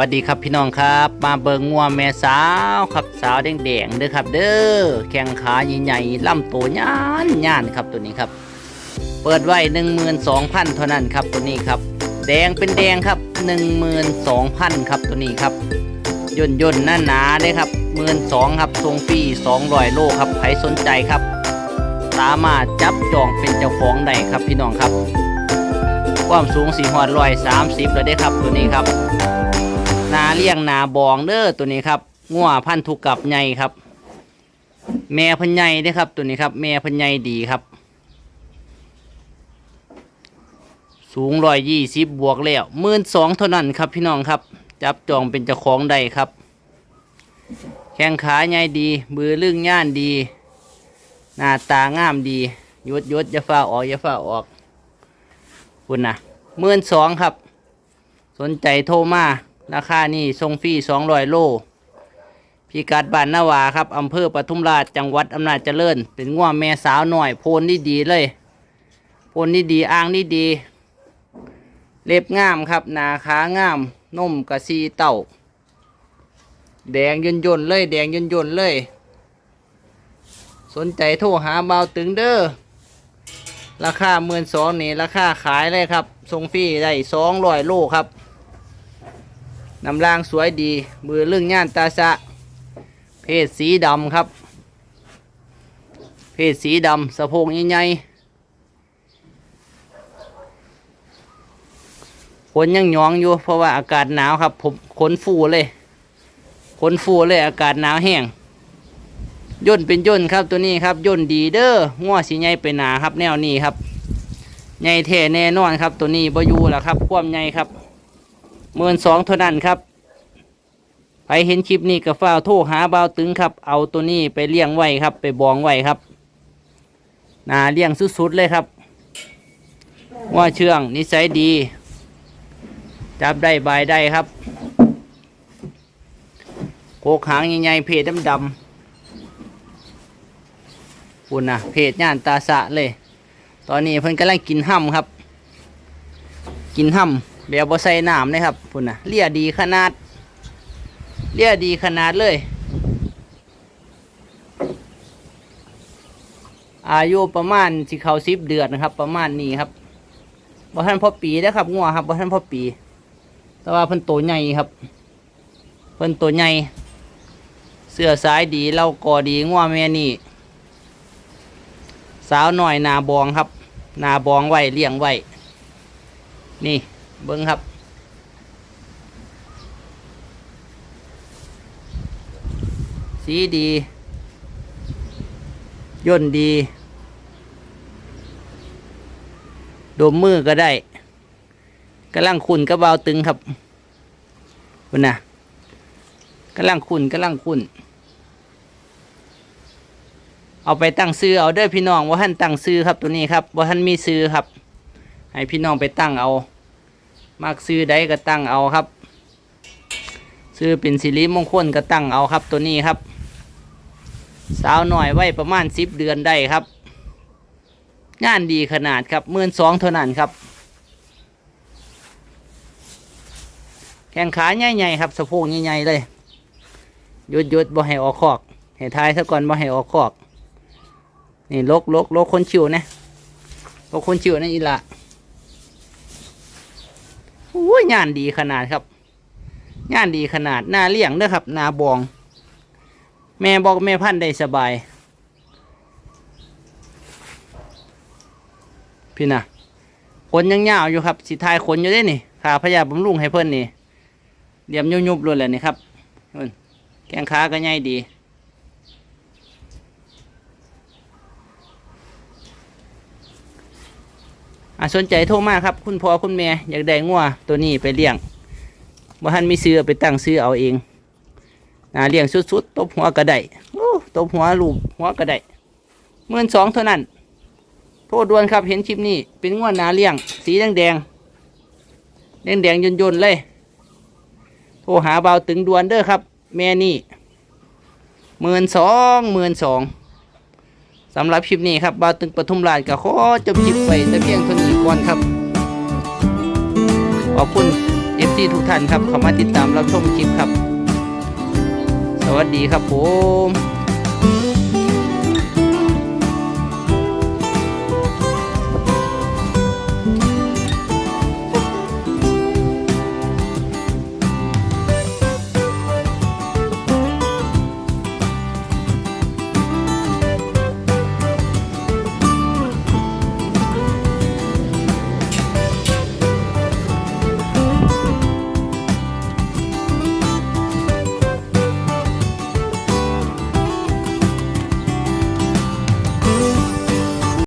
สวัสดีครับพี่น้องครับ มาเบิงงัวแม่สาวครับสาวแดงๆเด้อครับ เด้อแข้งขาใหญ่ๆลำตัวย่านย่านครับตัวนี้ครับ เปิดไว้12,000เท่านั้นครับตัวนี้ครับ แดงเป็นแดงครับ12,000ครับตัวนี้ครับย่นย่นหน้าหนาๆเด้ครับ12,000ครับทรงฟรี200โลครับใครสนใจครับ สามารถจับจองเป็นเจ้าของได้ครับพี่น้องครับ ความสูงสีหอดร้อยสามสิบแล้วเด้ครับตัวนี้ครับ นาเลี้ยงนาบองเด้อตัวนี้ครับงัวพันธุกับใหญ่ครับ แม่พันใหญ่ด้ครับ ตัวนี้ครับ แม่พันใหญ่ดีครับ สูงร้อยยี่สิบบวกแล้วหมื่นสองเท่านั้นครับพี่น้องครับ จับจองเป็นเจ้าของได้ครับ แข้งขาใหญ่ดีมือลึงย่านดี หน้าตางามดียดยดยาฟ้าออกยาฟ้าออกคุณนะหมื่นสองครับ สนใจโทรมา ราคานี่ทรงฟรีสองร้อยโลพิกัดบ้านนาวาครับอำเภอปทุมราชจังหวัดอำนาจเจริญ เป็นง่วงแม่สาวหน่อยโพนนี่ดีเลย โพนนี่ดีอ่างนี่ดี เล็บงามครับหนาขางามนมกระซีเต่า แดงยนยนๆเลย แดงยนยนๆเลย สนใจโทรหาเบาตึงเด้อราคาหมื่นสองนี่ราคาขายเลยครับทรงฟรีได้สองร้อยโลครับ น้ำรางสวยดี มือเรื่องย่านตาสะ เพศสีดำครับ เพศสีดำสะโพกใหญ่ๆขนยังหยองอยู่ เพราะว่าอากาศหนาวครับ ผมขนฟูเลยขนฟูเลยอากาศหนาวแห้งย่นเป็นย่นครับตัวนี้ครับย่นดีเด้อง้อสีใหญ่ไปหนาครับแนวนี้ครับใหญ่แท้แน่นอนครับตัวนี้บอยูแล้วครับ ความใหญ่ครับ หมื่นสองเท่านั้นครับไปเห็นคลิปนี้ก็ฝ้าโทรหาเบาตึงครับ เอาตัวนี้ไปเลี้ยงไว้ครับ ไปบองไว้ครับนาเลี้ยงสุดๆเลยครับ ว่าเชื่องนิสัยดี จับได้บายได้ครับโคกหางใหญ่ๆเพดดำๆคุณนะเพจย่านตาสะเลย ตอนนี้เพิ่นกำลังกินห้ำครับ กินห้ำ แบบบ่ใส่น้ำเลยครับพุ่นนะเลี่ยดีขนาด เลี่ยดีขนาดเลย อายุประมาณสิเขาสิบเดือนนะครับ ประมาณนี้ครับบ่ท่านพ่อปีนะครับงัวครับบ่ท่านพ่อปี แต่ว่าเพิ่นโตใหญ่ครับ เพิ่นโตใหญ่เสื้อสายดีเล่ากอดีงัวแม่นี่สาวหน่อยนาบองครับ นาบองไว้เลี้ยงไว้นี่ เบิ้งครับ สีดี ย่นดี ดมมือก็ได้กำลังขุนกระเบาตึงครับคุณนะกำลังขุนกำลังขุนเอาไปตั้งซื้อเอาเด้อพี่น้องว่าท่านตั้งซื้อครับตัวนี้ครับว่าท่านมีซื้อครับ ให้พี่น้องไปตั้งเอา มากซื้อใดก็ตั้งเอาครับ ซื้อเป็นสิริมงคลก็ตั้งเอาครับตัวนี้ครับ สาวหน่อยไว้ประมาณสิบเดือนได้ครับ งานดีขนาดครับหมื่นสองเท่านั้นครับ แข้งขาใหญ่ๆครับสะโพกใหญ่ๆเลยยุดยุดบ่ให้ออกคอกให้ทายซะก่อนบ่ให้ออกคอก นี่ลกลกลกคนชิวนะลกคนชิวนะอีละ ยงานดีขนาดครับงานดีขนาดหน้าเลี้ยงเด้อครับหน้าบอง แม่บอกแม่พันธุ์ได้สบาย พี่นะขนยังยาวอยู่ครับสิทายขนอยู่ได้นี่ขาพยาบำรุงให้เพิ่นนี่เดียมยุบๆเลยแหละนี่ครับนู่นแกงขาก็ใหญ่ดี อะสนใจโทรมาครับ คุณพ่อคุณแม่อยากได้งัวตัวนี้ไปเลี้ยงบ่ทันมีซื้อไปตั้งซื้อเอาเองอ่าเลี้ยงสุดๆตบหัวก็ได้โอ้ตบหัวลูกหัวก็ได้หมื่นสองเท่านั้น โทษด่วนครับเห็นคลิปนี้ เป็นงัวนาเลี้ยง สีแดงแดงแดงแดงๆยนยนๆเลยโทรหาเบาตึงด่วนเด้อครับ แม่นี่หมื่นสองหมื่นสอง สำหรับคลิปนี้ครับบาตึงปทุมราชก็ขอจบคลิปไปแต่เพียงเท่านี้ก่อนครับขอบคุณ FC ซีทุกท่านครับเข้ามาติดตามรับชมคลิปครับ สวัสดีครับผม